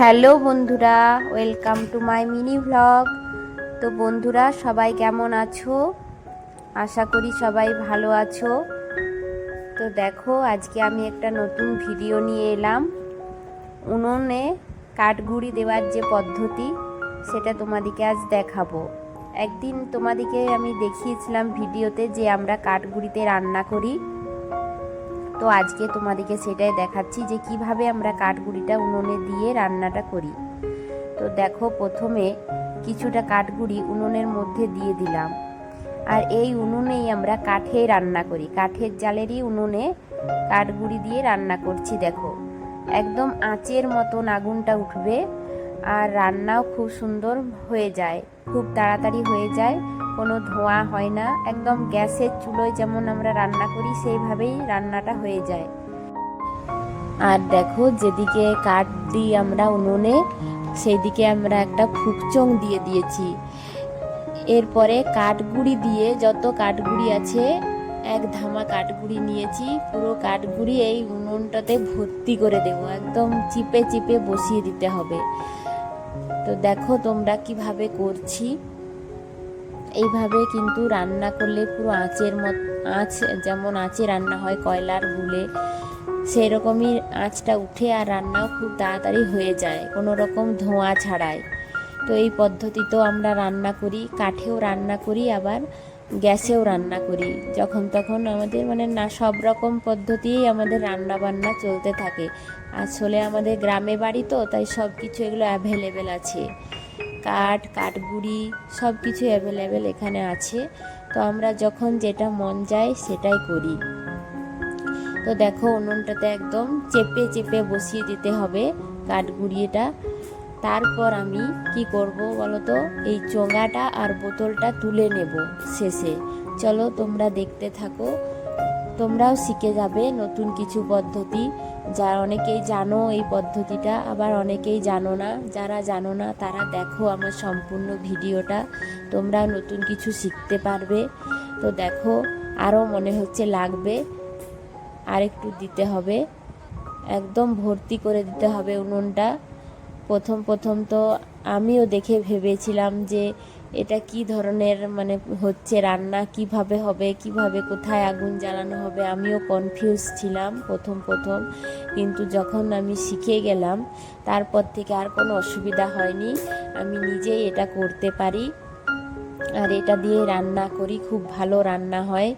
Hello বন্ধুরা, welcome to my mini vlog তো বন্ধুরা, সবাই কেমন আছো? আশা করি সবাই ভালো আছো। তো দেখো, আজকে আমি একটা নতুন ভিডিও নিয়ে এলাম। উনুনে কাঠগুড়ি দেওয়ার যে পদ্ধতি, সেটা তোমাদেরকে আজ দেখাবো। একদিন তোমাদেরকে আমি দেখিয়েছিলাম ভিডিওতে যে আমরা কাঠগুড়িতে রান্না করি। তো আজকে তোমাদেরকে সেটাই দেখাচ্ছি যে কীভাবে আমরা কাঠগুড়িটা উনুনে দিয়ে রান্নাটা করি। তো দেখো, প্রথমে কিছুটা কাঠগুড়ি উনুনের মধ্যে দিয়ে দিলাম। আর এই উনুনেই আমরা কাঠে রান্না করি। কাঠের জালেরই উনুনে কাঠগুড়ি দিয়ে রান্না করছি, দেখো। একদম আঁচের মতন আগুনটা উঠবে। আর রান্নাও খুব সুন্দর হয়ে যায়। খুব তাড়াতাড়ি হয়ে যায়। কোনো ধোঁয়া হয় না। একদম গ্যাসের চুলোয় যেমন আমরা রান্না করি, সেইভাবেই রান্নাটা হয়ে যায়। আর দেখো, যেদিকে কাঠ দিই আমরা উনুনে সেই দিকে আমরা একটা ফুকচং দিয়ে দিয়েছি। এরপরে কাঠগুড়ি দিয়ে যত কাঠগুড়ি আছে, এক ধামা কাঠগুড়ি নিয়েছি। পুরো কাঠগুড়ি এই উনুনটাতে ভর্তি করে দেবো। একদম চিপে চিপে বসিয়ে দিতে হবে। তো দেখো তোমরা কীভাবে করছি। এইভাবে কিন্তু রান্না করলে পুরো আঁচের মত, আঁচ যেমন আঁচে রান্না হয় কয়লার গুলে সেই রকমই আঁচটা উঠে আর রান্নাও খুব তাড়াতাড়ি হয়ে যায়, কোনো রকম ধোঁয়া ছাড়াই। তো এই পদ্ধতিতেও আমরা রান্না করি, কাঠেও রান্না করি আবার গ্যাসেও রান্না করি। যখন তখন আমাদের মানে না, সব রকম পদ্ধতিই আমাদের রান্না বান্না চলতে থাকে। আসলে আমাদের গ্রামে বাড়ি তো, তাই সব কিছু এগুলো অ্যাভেলেবেল আছে। কাঠ, কাঠগুড়ি সব কিছু অ্যাভেলেবেল এখানে আছে। তো আমরা যখন যেটা মন যায় সেটাই করি। তো দেখো উনুনটাতে একদম চেপে চেপে বসিয়ে দিতে হবে কাঠগুড়িটা। তারপর আমি কি করব বলো তো এই চোঙাটা আর বোতলটা তুলে নেব শেষে। চলো তোমরা দেখতে থাকো। তোমরাও শিখে যাবে নতুন কিছু পদ্ধতি। যা অনেকেই জানো এই পদ্ধতিটা, আবার অনেকেই জানো না। যারা জানো না, তারা দেখো আমার সম্পূর্ণ ভিডিওটা। তোমরা নতুন কিছু শিখতে পারবে। তো দেখো আরও মনে হচ্ছে লাগবে। আর একটু দিতে হবে। একদম ভর্তি করে দিতে হবে উনুনটা। প্রথম প্রথম তো আমিও দেখে ভেবেছিলাম যে এটা কি ধরনের মানে হচ্ছে রান্না, কীভাবে হবে, কীভাবে কোথায় আগুন জ্বালানো হবে, আমিও কনফিউজ ছিলাম প্রথম প্রথম। কিন্তু যখন আমি শিখে গেলাম, তারপর থেকে আর কোনো অসুবিধা হয়নি, আমি নিজেই এটা করতে পারি। আর এটা দিয়ে রান্না করি, খুব ভালো রান্না হয়।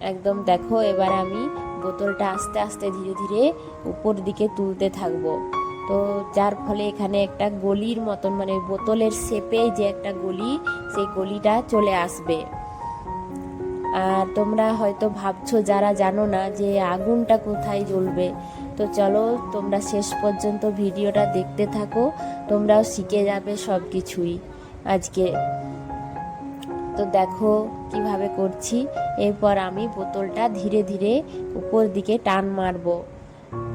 একদম দেখো, এবার আমি বোতলটা আস্তে আস্তে ধীরে ধীরে উপর দিকে তুলতে থাকব। তো যার ফলে এখানে একটা গলির মতন মানে বোতলের শেপে যে একটা গলি, সেই গলিটা চলে আসবে। আর তোমরা হয়তো ভাবছ, যারা জানো না যে আগুনটা কোথায় জ্বলবে, তো চলো তোমরা শেষ পর্যন্ত ভিডিওটা দেখতে থাকো, তোমরাও শিখে যাবে সব কিছুই আজকে। তো দেখো কীভাবে করছি, এরপর আমি বোতলটা ধীরে ধীরে উপর দিকে টান মারবো।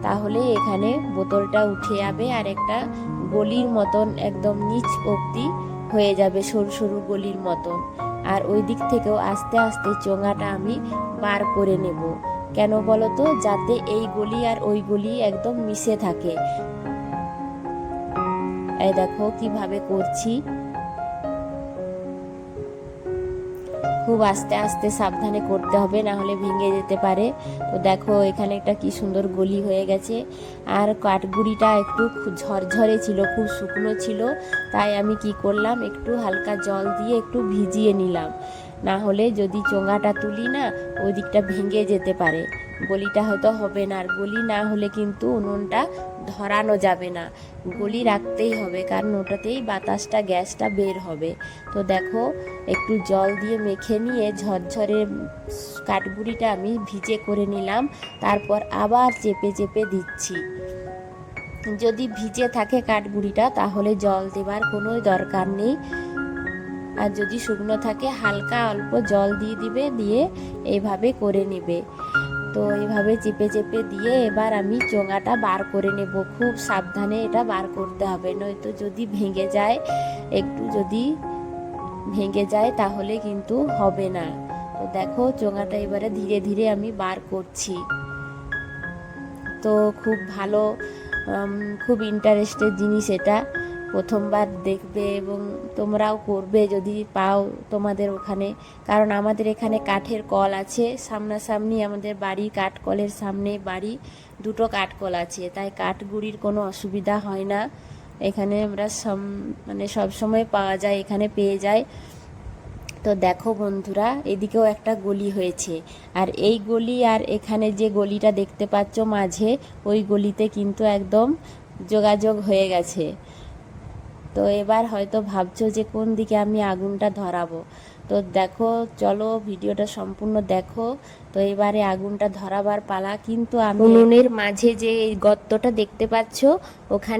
তাহলে এখানে বোতলটা উঠে যাবে আর একটা গলির মতন একদম নিচ অবধি হয়ে যাবে সরু সরু গলির মতন। আর ওই দিক থেকেও আস্তে আস্তে চোঙাটা আমি বার করে নেব। কেন বলো তো যাতে এই গলি আর ওই গলি একদম মিশে থাকে। এই দেখো কীভাবে করছি। খুব আস্তে আস্তে সাবধানে করতে হবে, না হলে ভেঙে যেতে পারে। তো দেখো, এখানে একটা কি সুন্দর গলি হয়ে গেছে। আর কাঠগুড়িটা একটু ঝরঝরে ছিল, খুব শুকনো ছিল। তাই আমি কি করলাম, একটু হালকা জল দিয়ে একটু ভিজিয়ে নিলাম। না হলে যদি চোঙাটা তুলি না, ওই দিকটা ভেঙে যেতে পারে। গলিটা হয়তো হবে না, আর গলি না হলে কিন্তু উনুনটা ধরানো যাবে না। গলি রাখতেই হবে, কারণ ওটাতেই বাতাসটা, গ্যাসটা বের হবে। তো দেখো, একটু জল দিয়ে মেখে নিয়ে ঝরঝরে কাঠগুড়িটা আমি ভিজে করে নিলাম, তারপর আবার চেপে চেপে দিচ্ছি। যদি ভিজে থাকে কাঠগুড়িটা, তাহলে জল দেবার কোনো দরকার নেই। আর যদি শুকনো থাকে, হালকা অল্প জল দিয়ে দিবে, দিয়ে এইভাবে করে নেবে। তো এইভাবে চেপে চেপে দিয়ে এবার আমি চোঙাটা বার করে নেব। খুব সাবধানে এটা বার করতে হবে, নয়তো যদি ভেঙে যায়, একটু যদি ভেঙে যায় তাহলে কিন্তু হবে না। তো দেখো চোঙাটা এবারে ধীরে ধীরে আমি বার করছি। তো খুব ভালো খুব ইন্টারেস্টের জিনিস এটা। প্রথমবার দেখবে এবং তোমরাও করবে যদি পাও তোমাদের ওখানে। কারণ আমাদের এখানে কাঠের কল আছে, সামনাসামনি আমাদের বাড়ি কাঠ কলের সামনে বাড়ি দুটো কাঠকল আছে, তাই কাঠগুড়ির কোনো অসুবিধা হয় না। এখানে আমরা সম মানে সবসময় পাওয়া যায়, এখানে পেয়ে যায়। তো দেখো বন্ধুরা, এদিকেও একটা গলি হয়েছে। আর এই গলি আর এখানে যে গলিটা দেখতে পাচ্ছ মাঝে, ওই গলিতে কিন্তু একদম যোগাযোগ হয়ে গেছে। তো এবার হয়তো ভাবছ যে কোন দিকে আমি আগুনটা ধরাবো। তো দেখো চলো ভিডিওটা সম্পূর্ণ দেখো। তো এবারে আগুনটা ধরাবার পালা কিন্তু আমি উনুনের মাঝে যে এই গর্তটা দেখতে পাচ্ছ ওখানে